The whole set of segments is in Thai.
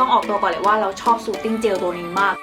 ต้องออกตัวก่อนเลยว่าเราชอบซูตติ้งเจลตัวนี้มาก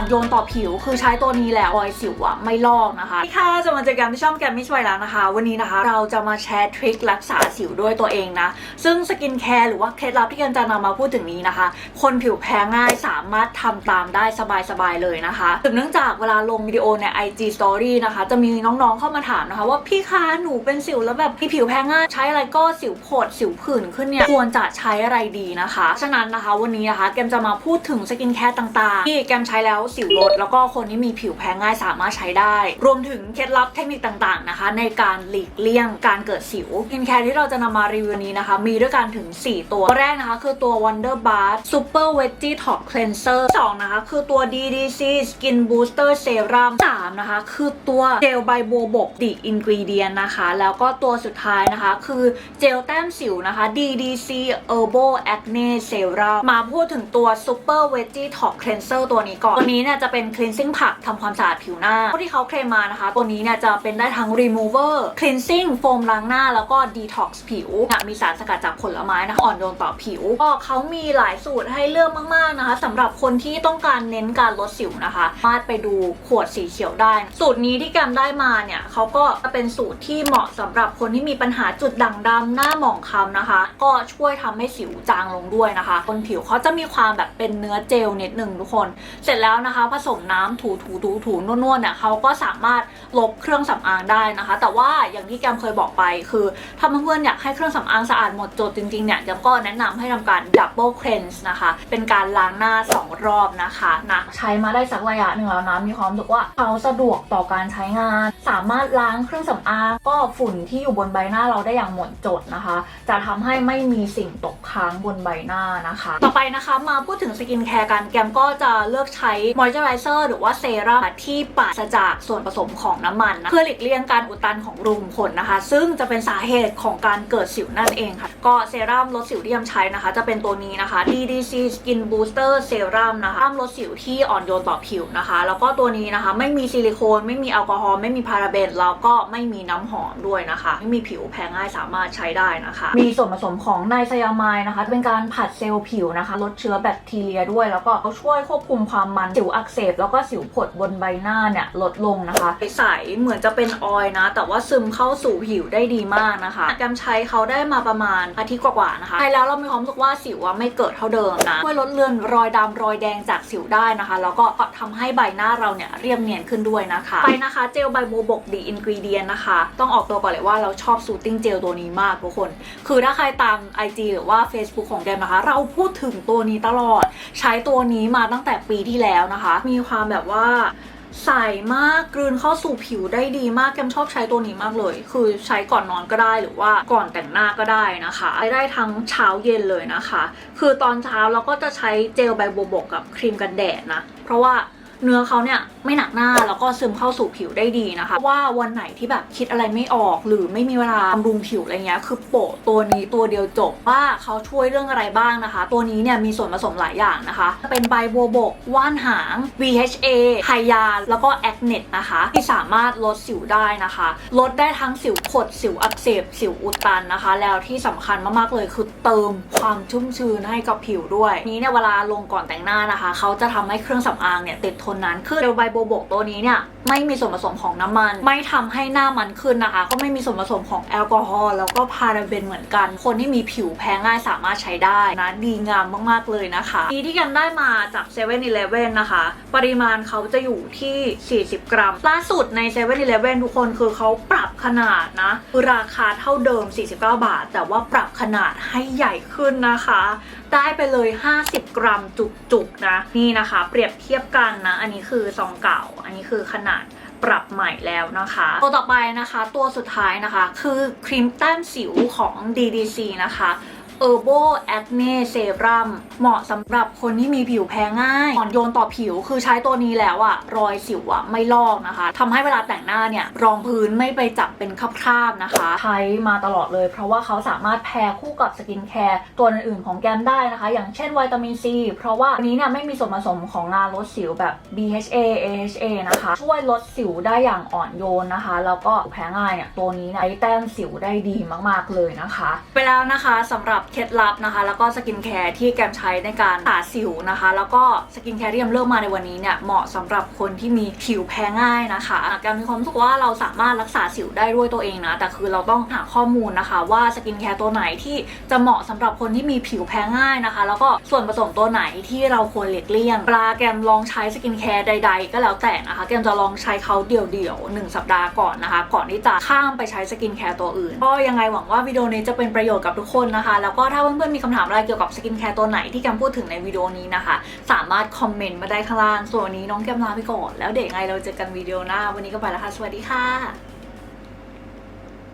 อนโยนต่อผิว คือใช้ตัวนี้แล้วรอยสิวอะไม่ลอกนะคะที่ค่ะจะมาเจอกันที่ช่องแกมมิชไวแล้วนะคะ วันนี้นะคะ เราจะมาแชร์ทริครักษาสิวด้วยตัวเองนะ ซึ่งสกินแคร์หรือว่าเคล็ดลับที่แกันจะนำมาพูดถึงนี้นะคะ คนผิวแพ้ง่ายสามารถทำตามได้สบายๆเลยนะคะสืบเนื่องจากเวลาลงวิดีโอใน IG Story นะคะ จะมีน้องๆเข้ามาถามนะคะ ว่าพี่คะหนูเป็นสิวแล้วแบบพี่ผิวแพ้ง่ายใช้อะไรก็สิวโผดสิวผื่นขึ้นเนี่ยควรจะใช้อะไรดีนะคะ ฉะนั้นนะคะวันนี้นะคะแกมจะมาพูดถึงสกินแคร์ต่างๆ ที่แกมใช้แล้วสิวลดแล้วก็คนที่มีผิวแพ้ง่ายสามารถใช้ได้ รวมถึงเคล็ดลับเทคนิคต่างๆนะคะ ในการหลีกเลี่ยงการเกิดสิวสกินแคร์ที่เราจะนำมารีวิวนี้นะคะ มีด้วยกันถึง4ตัวตัวแรกนะคะ คือตัว Wonder Bar Super Veggie Top Cleanser 2นะคะ คือตัว DDC Skin Booster Serum 3นะคะ คือตัวเจลใบบัวบก The Ingredient นะคะ แล้วก็ตัวสุดท้ายนะคะ คือเจลแต้มสิวนะคะ DDC Herbal Acne Serum มาพูดถึงตัว Super Veggie Top Cleanser ตัวนี้ก่อนตัวนี้เนี่ยจะเป็น cleansing ผักทำความสะอาดผิวหน้าที่เขาเคลมมานะคะ ตัวนี้เนี่ยจะเป็นได้ทั้ง remover cleansing โฟมล้างหน้าแล้วก็ detox ผิวมีสารสกัดจากผลไม้นะคะอ่อนโยนต่อผิว ก็เขามีหลายสูตรให้เลือกมากๆนะคะสำหรับคนที่ต้องการเน้นการลดสิวนะคะสามารถไปดูขวดสีเขียวได้ สูตรนี้ที่แกมได้มาเนี่ยเขาก็จะเป็นสูตรที่เหมาะสำหรับคนที่มีปัญหาจุดด่างดำหน้าหมองคล้ำนะคะ ก็ช่วยทำให้สิวจางลงด้วยนะคะบนผิวเขาจะมีความแบบเป็นเนื้อเจลนิดหนึ่งทุกคน เสร็จแล้วนะคะ ผสมน้ำถูถูถูถูนวดๆเนี่ยเขาก็สามารถลบเครื่องสำอางได้นะคะ แต่ว่าอย่างที่แกมเคยบอกไป คือถ้าเพื่อนๆอยากให้เครื่องสำอางสะอาดหมดจดจริงๆเนี่ยแกมก็แนะนำให้ทำการ double cleanse นะคะ เป็นการล้างหน้า 2 รอบนะคะนะใช้มาได้สักระยะหนึ่งแล้วนะมีความรู้สึกว่าเขาสะดวกต่อการใช้งาน สามารถล้างเครื่องสำอางก็ฝุ่นที่อยู่บนใบหน้าเราได้อย่างหมดจดนะคะ จะทำให้ไม่มีสิ่งตกค้างบนใบหน้านะคะ ต่อไปนะคะมาพูดถึงสกินแคร์กันแกมก็จะเลือกใช้มอยเจอไรเซอร์หรือว่าเซรั่มที่ปราศจากส่วนผสมของน้ำมันนะเพื่อหลีกเลี่ยงการอุดตันของรูขุมขนนะคะ ซึ่งจะเป็นสาเหตุของการเกิดสิวนั่นเองค่ะ ก็เซรั่มลดสิวที่แกมใช้นะคะ จะเป็นตัวนี้นะคะ DDC Skin Booster Serum นะคะลดสิวที่อ่อนโยนต่อผิวนะคะ แล้วก็ตัวนี้นะคะ ไม่มีซิลิโคนไม่มีแอลกอฮอล์ไม่มีพาราเบนแล้วก็ไม่มีน้ำหอมด้วยนะคะ ไม่มีผิวแพ้ง่ายสามารถใช้ได้นะคะ มีส่วนผสมของไนไซยามายนะคะเป็นการผัดเซลล์ผิวนะคะ ลดเชื้อแบคทีเรียด้วย แล้วก็เขาช่วยควบคุมความมันสิวอักเสบแล้วก็สิวผดบนใบหน้าเนี่ยลดลงนะคะใสเหมือนจะเป็นออยนะ แต่ว่าซึมเข้าสู่ผิวได้ดีมากนะคะแกมใช้เขาได้มาประมาณอาทิตย์กว่าๆนะคะใช้แล้วเรามีความรู้สึกว่าสิวอะไม่เกิดเท่าเดิมนะช่วยลดเลือนรอยดำรอยแดงจากสิวได้นะคะ แล้วก็ทำให้ใบหน้าเราเนี่ยเรียบเนียนขึ้นด้วยนะคะ ไปนะคะเจลใบโบบกดีอินกรีเดียนนะคะ ต้องออกตัวก่อนเลยว่าเราชอบซูตติ้งเจลตัวนี้มากทุกคน คือถ้าใครตาม IG หรือว่า Facebook ของแกมนะคะ เราพูดถึงตัวนี้ตลอด ใช้ตัวนี้มาตั้งแต่ปีที่แล้วนะคะ มีความแบบว่าใสมากกลืนเข้าสู่ผิวได้ดีมากแกมชอบใช้ตัวนี้มากเลย คือใช้ก่อนนอนก็ได้หรือว่าก่อนแต่งหน้าก็ได้นะคะใช้ได้ทั้งเช้าเย็นเลยนะคะ คือตอนเช้าเราก็จะใช้เจลใบบัวบกกับครีมกันแดดนะ เพราะว่า เนื้อเขาเนี่ยไม่หนักหน้าแล้วก็ซึมเข้าสู่ผิวได้ดีนะคะ ว่าวันไหนที่แบบคิดอะไรไม่ออก หรือไม่มีเวลาบำรุงผิวอะไรเงี้ยคือโปะตัวนี้ตัวเดียวจบว่าเขาช่วยเรื่องอะไรบ้างนะคะ ตัวนี้เนี่ยมีส่วนผสมหลายอย่างนะคะ เป็นใบบัวบก ว่านหาง VHA ไฮยา แล้วก็แอคเนตนะคะ ที่สามารถลดสิวได้นะคะ ลดได้ทั้งสิวผดสิวอักเสบสิวอุดตันนะคะ แล้วที่สำคัญมากๆเลยคือเติมความชุ่มชื้นให้กับผิวด้วย นี้เนี่ยเวลาลงก่อนแต่งหน้านะคะเขาจะทำให้เครื่องสำอางเนี่ยติดทนนนขึ้นเจลใบโบัวบกตัวนี้เนี่ยไม่มีส่วนผสมของน้ำมัน ไม่ทำให้หน้ามันขึ้นนะคะ ก็ไม่มีส่วนผสมของแอลกอฮอล์แล้วก็พาราเบนเหมือนกัน คนที่มีผิวแพ้ง่ายสามารถใช้ได้นะดีงามมากๆเลยนะคะดีที่กันได้มาจาก7 e เ e ่ e อนะคะ ปริมาณเขาจะอยู่ที่ 40 กรัม ล่าสุดใน7 e เ e ่ e ทุกคนคือเขาปรับขนาดนะคือราคาเท่าเดิม 49 บาท แต่ว่าปรับขนาดให้ใหญ่ขึ้นนะคะ ได้ไปเลย 50 กรัมจุกๆนะนี่นะคะ เปรียบเทียบกันนะอันนี้คือซองเก่า อันนี้คือขนาดปรับใหม่แล้วนะคะ ตัวต่อไปนะคะ ตัวสุดท้ายนะคะ คือครีมแต้มสิวของ DDC นะคะ Herbal Acne Serum เหมาะสำหรับคนที่มีผิวแพ้ง่ายอ่อนโยนต่อผิวคือใช้ตัวนี้แล้วอะรอยสิวอะไม่ลอกนะคะทำให้เวลาแต่งหน้าเนี่ย รองพื้นไม่ไปจับเป็นคราบๆนะคะ ใช้มาตลอดเลย เพราะว่าเขาสามารถแพรคู่กับสกินแคร์ตัวอื่นๆของแกมได้นะคะ อย่างเช่นวิตามินซีเพราะว่าอันนี้เนี่ยไม่มีส่วนผสมของงาลดสิวแบบ BHA AHA นะคะ ช่วยลดสิวได้อย่างอ่อนโยนนะคะ แล้วก็แพ้ง่ายเนี่ยตัวนี้เนี่ยใช้แต้มสิวได้ดีมากๆเลยนะคะ ไปแล้วนะคะสำหรับเคล็ดลับนะคะ แล้วก็สกินแคร์ที่แกมใช้ในการตัดสิวนะคะ แล้วก็สกินแคร์ที่แกมเลือกมาในวันนี้เนี่ยเหมาะสำหรับคนที่มีผิวแพ้ง่ายนะคะแกมมีความรู้สึกว่าเราสามารถรักษาสิวได้ด้วยตัวเองนะแต่คือเราต้องหาข้อมูลนะคะ ว่าสกินแคร์ตัวไหนที่จะเหมาะสำหรับคนที่มีผิวแพ้ง่ายนะคะ แล้วก็ส่วนผสมตัวไหนที่เราควรหลีกเลี่ยงปลาแกมลองใช้สกินแคร์ใด ๆ ก็แล้วแต่นะคะแกมจะลองใช้เขาเดี่ยวๆหนึ่งสัปดาห์ก่อนนะคะ ก่อนที่จะข้ามไปใช้สกินแคร์ตัวอื่นก็ยังไงหวังว่าวิดีโอนี้จะเป็นประโยชน์กับทุกคนนะคะแล้วก็ถ้าเพื่อนๆมีคำถามอะไรเกี่ยวกับสกินแคร์ตัวไหนที่แกมพูดถึงในวิดีโอนี้นะคะ สามารถคอมเมนต์มาได้ข้างล่าง ส่วนวันนี้น้องแกมลาไปก่อน แล้วเดี๋ยวยังไงเราเจอกันวิดีโอหน้า วันนี้ก็ไปแล้วค่ะ สวัสดีค่ะ